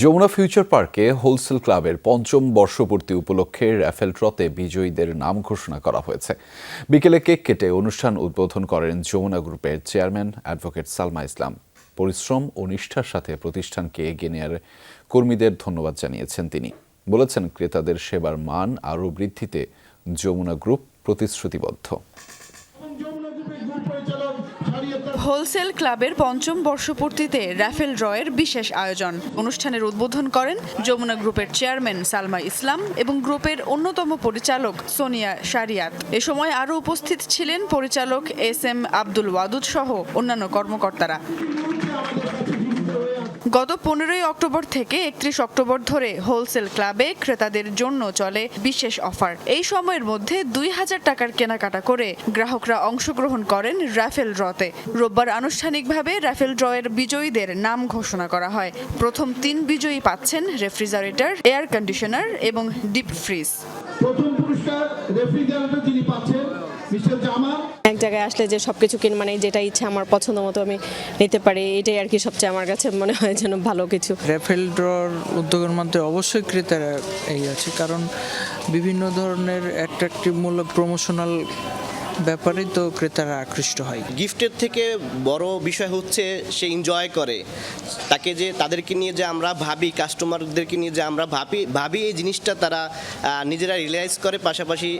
Jamuna future পার্কে wholesale ক্লাবের পঞ্চম বর্ষপূর্তি উপলক্ষে র্যাফেল ট্রতে বিজয়ীদের নাম ঘোষণা করা হয়েছে। বিকেলে কেক কেটে অনুষ্ঠান উদ্বোধন করেন যমুনা গ্রুপের চেয়ারম্যান অ্যাডভোকেট সালমা ইসলাম। পরিশ্রম ও নিষ্ঠার সাথে প্রতিষ্ঠানকে এগিয়ে নেওয়ার কর্মীদের ধন্যবাদ জানিয়েছেন তিনি। বলেছেন, ক্রেতাদের সেবার মান আরও বৃদ্ধিতে যমুনা গ্রুপ প্রতিশ্রুতিবদ্ধ। হোলসেল ক্লাবের পঞ্চম বর্ষপূর্তিতে রাফেল ড্রয়ের বিশেষ আয়োজন। অনুষ্ঠানের উদ্বোধন করেন যমুনা গ্রুপের চেয়ারম্যান সালমা ইসলাম এবং গ্রুপের অন্যতম পরিচালক সোনিয়া শারিয়াত। এ সময় আরও উপস্থিত ছিলেন পরিচালক এস এম আব্দুল ওয়াদুদ সহ অন্যান্য কর্মকর্তারা। গত পনেরোই অক্টোবর থেকে একত্রিশ অক্টোবর ধরে হোলসেল ক্লাবে ক্রেতাদের জন্য চলে বিশেষ অফার। এই সময়ের মধ্যে দুই হাজার টাকার কেনাকাটা করে গ্রাহকরা অংশগ্রহণ করেন রাফেল ড্রতে। রোববার আনুষ্ঠানিকভাবে রাফেল ড্রয়ের বিজয়ীদের নাম ঘোষণা করা হয়। প্রথম তিন বিজয়ী পাচ্ছেন রেফ্রিজারেটর, এয়ার কন্ডিশনার এবং ডিপ ফ্রিজ। প্রথম পুরস্কার রেফ্রিজারেটর যিনি পাচ্ছেন এক জায়গায় আসলে যে সব কিছু কিন মানে যেটা ইচ্ছে আমার পছন্দ মতো আমি নিতে পারি এটাই আর কি সবচেয়ে আমার কাছে মনে হয় যেন ভালো কিছু। র্যাফেল ড্রর উদ্যোগের মধ্যে অবশ্যই ক্রেতারা এই আছে কারণ বিভিন্ন ধরনের অ্যাট্রাকটিভমূলক প্রমোশনাল ব্যাপারে তো ক্রেতারা আকৃষ্ট হয়। গিফটের থেকে বড় বিষয় হচ্ছে সে এনজয় করে। তাকে যে তাদেরকে নিয়ে যে আমরা ভাবি কাস্টমারদেরকে নিয়ে যে আমরা ভাবি ভাবি এই জিনিসটা তারা নিজেরা রিয়েলাইজ করে পাশাপাশি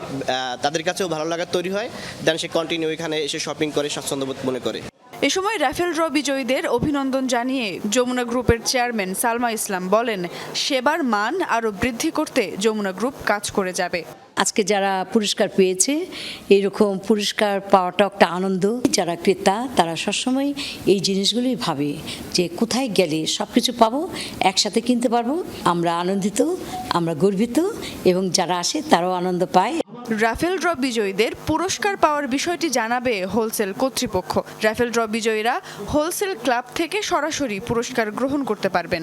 তাদের কাছেও ভালো লাগা তৈরি হয়। দেন সে কন্টিনিউ এখানে এসে শপিং করে স্বাচ্ছন্দ্যবোধ মনে করে। এ সময় রাফেল ড্র বিজয়ীদের অভিনন্দন জানিয়ে যমুনা গ্রুপের চেয়ারম্যান সালমা ইসলাম বলেন সেবার মান আরও বৃদ্ধি করতে যমুনা গ্রুপ কাজ করে যাবে। আজকে যারা পুরস্কার পেয়েছে এরকম পুরস্কার পাওয়াটা একটা আনন্দ। যারা ক্রেতা তারা সবসময় এই জিনিসগুলোই ভাবে যে কোথায় গেলে সব কিছু পাবো একসাথে কিনতে পারব। আমরা আনন্দিত আমরা গর্বিত এবং যারা আসে তারাও আনন্দ পায়। রাফেল ড্র বিজয়ীদের পুরস্কার পাওয়ার বিষয়টি জানাবে হোলসেল কর্তৃপক্ষ। রাফেল ড্র বিজয়ীরা হোলসেল ক্লাব থেকে সরাসরি পুরস্কার গ্রহণ করতে পারবেন।